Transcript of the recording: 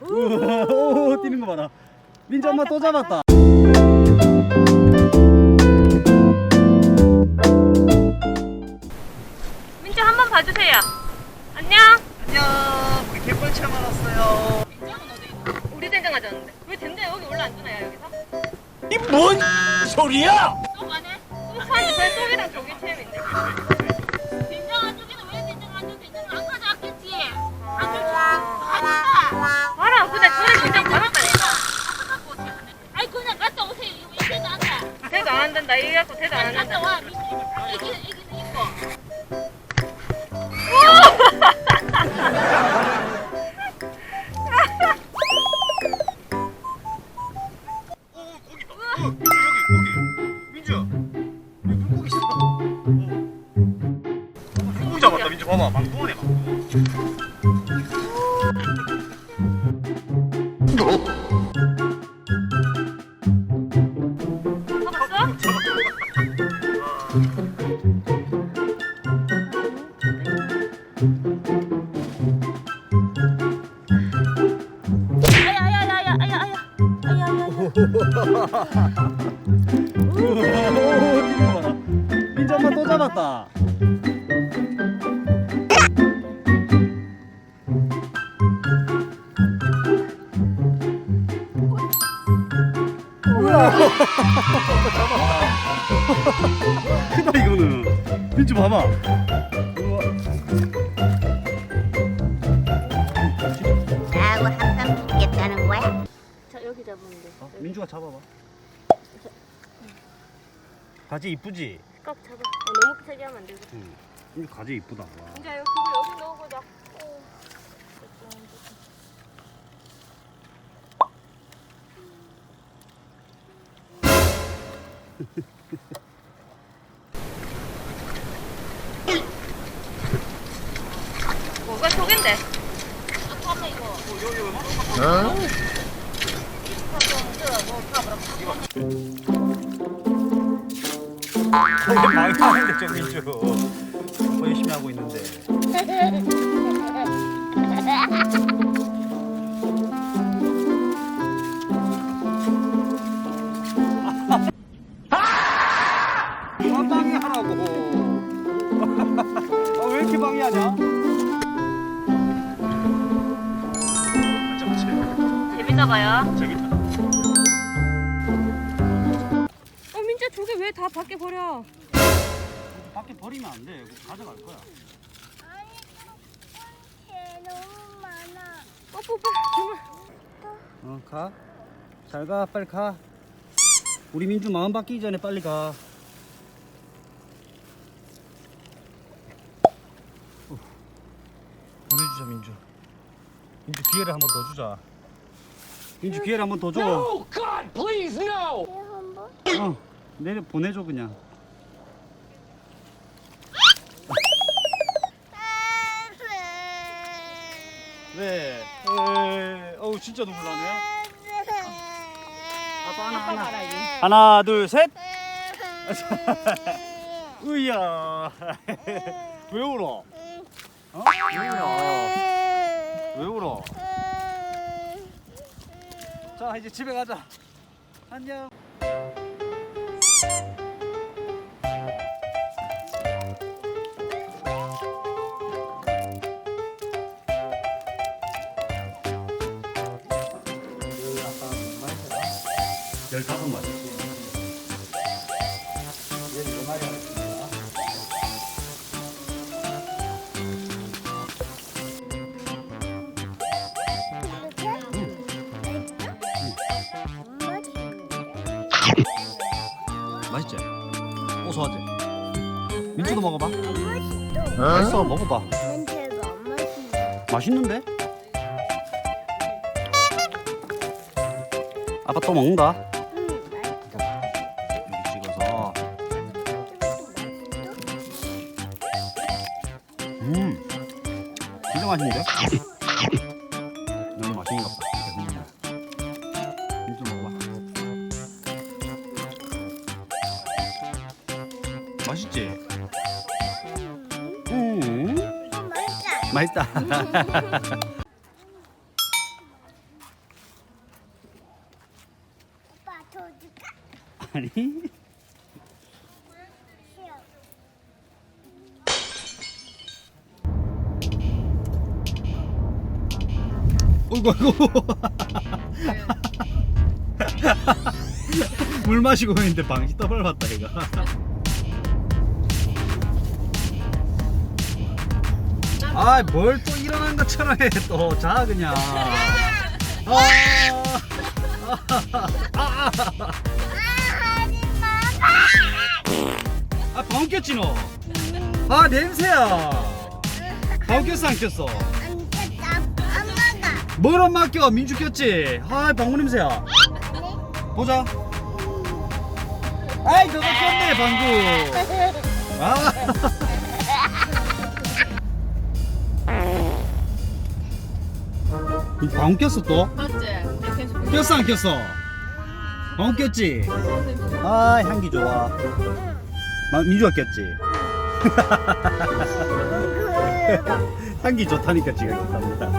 오 뛰는 거 봐라. 민주 엄마 또 잡았다. 민주 한번 봐주세요. 안녕. 안녕. 우리 갯벌 체험 왔어요. 우리 된장 가져왔는데. 왜 된장 여기 올라 안 주나요 여기서? 이 뭔 소리야? 쏙그 쏙이랑 조개 체험인데. 대도 안 한단다. 이거 갖고 대도 안 한단다. 와. 이게 이게 이거. 어, 민주 여기 거기. 민주. 여기 물고기 있어. 어. 물고기 잡았다 민주 봐봐 망둥어네 망 민주 엄마 또 잡았다. 크다 이거는. 민주 봐봐. 여기 잡으면 돼. 어, 민주가 잡아봐. 가지 이쁘지? 꽉 잡아. 어, 너무 세게 하면 안 되고. 응. 민주 가지 이쁘다. 와. 민주야, 이거 그거 여기 넣어보자. 오. 뭐가 속인데? 열심히 하고 있는데. 그만 방해하라고. 아, 왜 이렇게 방해하냐? 맞죠. 재밌나 봐요. 재밌다. 어, 민주야, 저게 왜 다 밖에 버려? 밖에 버리면 안 돼. 가져갈 거야. 너무 많아. 어, 뽀뽀. 정말. 어, 가. 잘 가, 빨리 가. 우리 민주 마음 바뀌기 전에 빨리 가. 어. 보내주자, 민주. 민주 기회를 한번 더 주자. 민주 기회를 한 번 더 줘. No, God, please, no! 어, 내려 보내줘 그냥. 왜? 에, 어우 진짜 눈물 나네. 아빠 하나 하나. 하나 둘 셋. 으야. 왜 울어? 어? 왜 울어? 왜 울어? 자 이제 집에 가자. 안녕. 열다섯. 고소하지? 민주도 먹어봐. 맛있어, 먹어봐. 맛있는데? 아빠 또 먹는다. 여기 찍어서. 음, 진짜 맛있는데? 맛있지? 음. 맛있다. 오빠 더 줄까? 아니. 어이구 어이구. 물 마시고 있는데 방식 떠벌봤다 이거. 아 뭘 또 일어난 것처럼 해 또 자 그냥. 아, 아, 하지마. 아 방귀 꼈지 너 아 냄새야. 방귀 꼈어 안 꼈어. 뭘 엄마 껴? 민주 꼈지? 아 방구 냄새야. 보자. 아이 너가 꼈네 방구 아 방구 꼈어 또? 맞지? 계속 꼈어 안 꼈어? 방구 꼈지? 아 향기 좋아 마- 민주가 꼈지? 향기 좋다니까 지금 꼈답니다